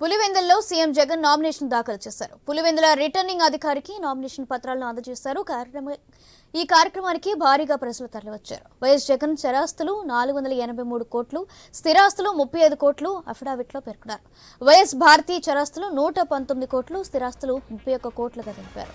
పులివెందుల్లో CM Jagan nomination దాఖలు చేశారు. పులివెందుల రిటర్నింగ్ అధికారికి నామినేషన్ పత్రాలను అందజేశారు. కార్యక్రమ ఈ కార్యక్రమానికి భారీగా ప్రజలు తరలివచ్చారు. వైఎస్ జగన్ చరాస్తులు నాలుగు వందల ఎనభై మూడు కోట్లు స్థిరాస్తులు ముప్పై ఐదు కోట్లు అఫిడావిట్లో పేర్కొన్నారు. వైఎస్ భారతీ చరాస్తులు నూట పంతొమ్మిది కోట్లు స్థిరాస్తులు ముప్పై ఒక్క కోట్లుగా తెలిపారు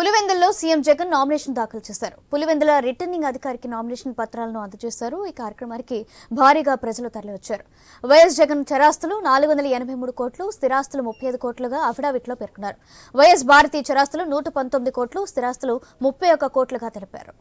పులివెందుల్లో సీఎం జగన్ నామినేషన్ దాఖలు చేశారు. పులివెందుల రిటర్నింగ్ అధికారికి నామినేషన్ పత్రాలను అందజేశారు. ఈ కార్యక్రమానికి భారీగా ప్రజలు తరలివచ్చారు. వైఎస్ జగన్ చరాస్తులు నాలుగు వందల ఎనభై మూడు కోట్లు స్థిరాస్తులు ముప్పై ఐదు కోట్లుగా అఫిడవిట్లో పేర్కొన్నారు. వైఎస్ భారతీ చరాస్తులు నూట పంతొమ్మిది కోట్లు స్థిరాస్తులు ముప్పై ఒక్క కోట్లుగా తెలిపారు.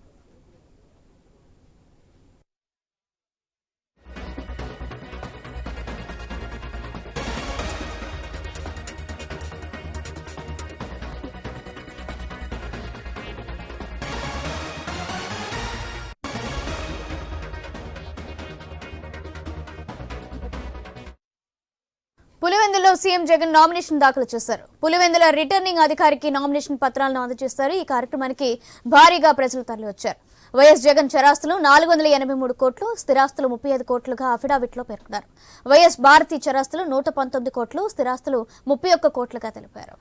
పులివెందులో సీఎం జగన్ నామినేషన్ దాఖలు చేశారు. పులివెందుల రిటర్నింగ్ అధికారికి నామినేషన్ పత్రాలను అందజేశారు ఈ కార్యక్రమానికి భారీగా ప్రజలు తరలివచ్చారు. వైఎస్ జగన్ చరాస్తులు నాలుగు వందల ఎనభై మూడు కోట్లు స్థిరాస్తులు ముప్పై ఐదు కోట్లుగా అఫిడావిట్లో పేర్కొన్నారు. వైఎస్ భారతీ చరాస్తులు నూట పంతొమ్మిది కోట్లు స్థిరాస్తులు ముప్పై ఒక్క కోట్లుగా తెలిపారు.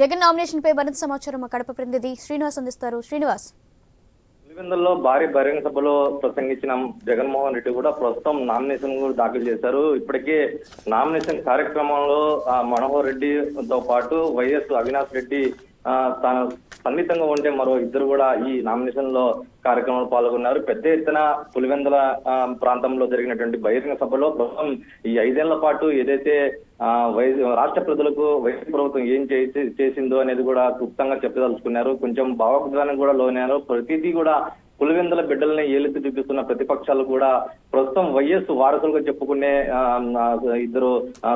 జగన్ నామినేషన్ పై మరింత సమాచారం మా కడప ప్రతినిధి శ్రీనివాస్ అందిస్తారు. శ్రీనివాస్. పులివెందుల్లో భారీ బహిరంగ సభలో ప్రసంగించిన జగన్మోహన్ రెడ్డి కూడా ప్రస్తుతం నామినేషన్ కూడా దాఖలు చేశారు. ఇప్పటికే నామినేషన్ కార్యక్రమంలో ఆ, మనోహర్ రెడ్డితో పాటు వైఎస్ అవినాష్ రెడ్డి తాను సన్నిహితంగా ఉంటే మరో ఇద్దరు కూడా ఈ నామినేషన్లో కార్యక్రమంలో పాల్గొన్నారు. పెద్ద ఎత్తున పులివెందుల ప్రాంతంలో జరిగినటువంటి బహిరంగ సభలో ప్రభుత్వం ఈ ఐదేళ్ళ పాటు ఏదైతే రాష్ట్ర ప్రజలకు వైఎస్ ప్రభుత్వం ఏం చేసి చేసిందో అనేది కూడా క్లుప్తంగా చెప్పదలుచుకున్నారు. కొంచెం భావోద్వేగానికి కూడా లోనారు ప్రతిదీ కూడా పులివెందుల బిడ్డల్ని ఏలెత్తి చూపిస్తున్న ప్రతిపక్షాలు కూడా ప్రస్తుతం వైఎస్ వారసులుగా చెప్పుకునే ఇద్దరు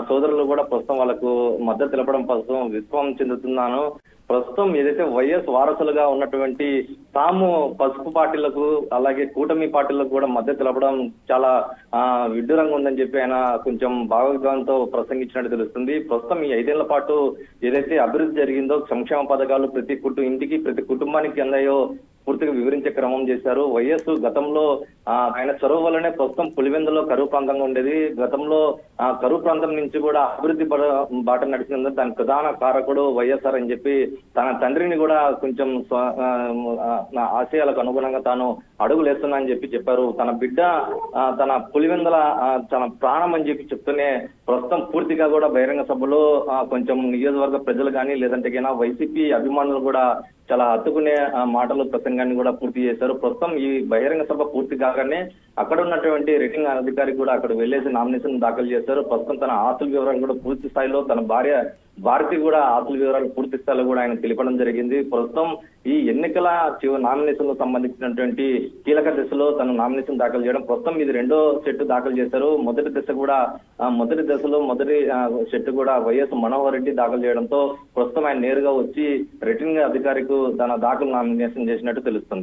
సోదరులు కూడా ప్రస్తుతం వాళ్ళకు మద్దతు తెలపడం ప్రస్తుతం విశ్వం చెందుతున్నాను. ప్రస్తుతం ఏదైతే వైఎస్ వారసులుగా ఉన్నటువంటి తాము పసుపు పార్టీలకు అలాగే కూటమి పార్టీలకు కూడా మద్దతు తెలపడం చాలా ఆ, విడ్డూరంగా ఉందని చెప్పి ఆయన కొంచెం భావోద్వేగంతో ప్రసంగించినట్టు తెలుస్తుంది. ప్రస్తుతం ఈ ఐదేళ్ళ పాటు ఏదైతే అభివృద్ధి జరిగిందో సంక్షేమ పథకాలు ప్రతి కుటుంబ ఇంటికి ప్రతి కుటుంబానికి అందాయో పూర్తిగా వివరించే క్రమం చేశారు. వైఎస్ గతంలో ఆ, ఆయన చొరవ వల్లనే ప్రస్తుతం పులివెందులో కరువు ప్రాంతంగా ఉండేది. గతంలో ఆ కరువు ప్రాంతం నుంచి కూడా అభివృద్ధి బాట నడిచినందుకు దాని ప్రధాన కారకుడు వైఎస్ఆర్ అని చెప్పి తన తండ్రిని కూడా కొంచెం ఆశయాలకు అనుగుణంగా తాను అడుగులేస్తున్నా అని చెప్పి చెప్పారు. తన బిడ్డ ఆ, తన పులివెందల తన ప్రాణం అని చెప్పి చెప్తూనే ప్రస్తుతం పూర్తిగా కూడా బహిరంగ సభలో కొంచెం నియోజకవర్గ ప్రజలు కానీ లేదంటే కైనా వైసీపీ అభిమానులు కూడా చాలా హత్తుకునే మాటలు ప్రసంగాన్ని కూడా పూర్తి చేశారు. ప్రస్తుతం ఈ బహిరంగ సభ పూర్తి కాగానే అక్కడ ఉన్నటువంటి రిటర్నింగ్ అధికారి కూడా అక్కడ వెళ్ళేసి నామినేషన్ దాఖలు చేశారు. ప్రస్తుతం తన ఆస్తుల వివరాలు కూడా పూర్తి స్థాయిలో తన భార్య భారతి కూడా ఆస్తుల వివరాలు పూర్తి స్థాయిలో కూడా ఆయన తెలిపడం జరిగింది. ప్రస్తుతం ఈ ఎన్నికల చివరి నామినేషన్ సంబంధించినటువంటి కీలక దశలో తన నామినేషన్ దాఖలు చేయడం. ప్రస్తుతం ఇది రెండో సెట్ దాఖలు చేశారు. మొదటి దశ కూడా మొదటి దశలో మొదటి సెట్ కూడా వైఎస్ మనోహర్ రెడ్డి దాఖలు చేయడంతో ప్రస్తుతం ఆయన నేరుగా వచ్చి రిటర్నింగ్ అధికారికి తన దాఖలు నామినేషన్ చేసినట్టు తెలుస్తుంది.